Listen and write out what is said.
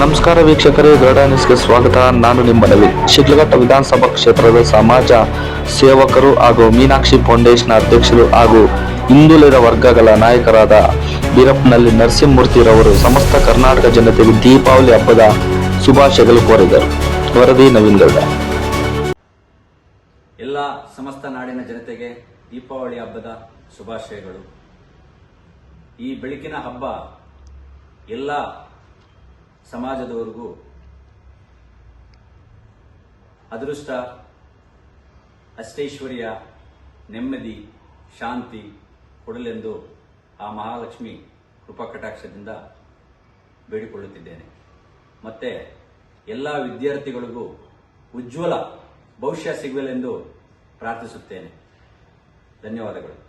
ನಮಸ್ಕಾರ ವೀಕ್ಷಕರೇ, ಗರುಡ ನ್ಯೂಸ್ಗೆ ಸ್ವಾಗತ. ನಾನು ನಿಮ್ಮ ನವೀನ್ ಶಿಡ್ಲಘಟ್ಟ ವಿಧಾನಸಭಾ ಕ್ಷೇತ್ರದ ಸಮಾಜ ಸೇವಕರು ಹಾಗೂ ಮೀನಾಕ್ಷಿ ಫೌಂಡೇಶನ್ ಅಧ್ಯಕ್ಷರು ಹಾಗೂ ಹಿಂದುಳಿದ ವರ್ಗಗಳ ನಾಯಕರಾದ ಬೀರಪ್ಪನಲ್ಲಿ ನರಸಿಂಹಮೂರ್ತಿರವರು ಸಮಸ್ತ ಕರ್ನಾಟಕ ಜನತೆಗೆ ದೀಪಾವಳಿ ಹಬ್ಬದ ಶುಭಾಶಯಗಳು ಕೋರಿದರು. ವರದಿ ನವೀನ್ ಗೌಡ. ಎಲ್ಲ ಸಮಸ್ತ ನಾಡಿನ ಜನತೆಗೆ ದೀಪಾವಳಿ ಹಬ್ಬದ ಶುಭಾಶಯಗಳು. ಈ ಬೆಳಕಿನ ಹಬ್ಬ ಎಲ್ಲ ಸಮಾಜದವರಿಗೂ ಅದೃಷ್ಟ, ಅಷ್ಟೈಶ್ವರ್ಯ, ನೆಮ್ಮದಿ, ಶಾಂತಿ ಕೊಡಲೆಂದು ಆ ಮಹಾಲಕ್ಷ್ಮಿ ಕೃಪಾ ಕಟಾಕ್ಷದಿಂದ ಬೇಡಿಕೊಳ್ಳುತ್ತಿದ್ದೇನೆ. ಮತ್ತೆ ಎಲ್ಲ ವಿದ್ಯಾರ್ಥಿಗಳಿಗೂ ಉಜ್ವಲ ಭವಿಷ್ಯ ಸಿಗಲೆಂದು ಪ್ರಾರ್ಥಿಸುತ್ತೇನೆ. ಧನ್ಯವಾದಗಳು.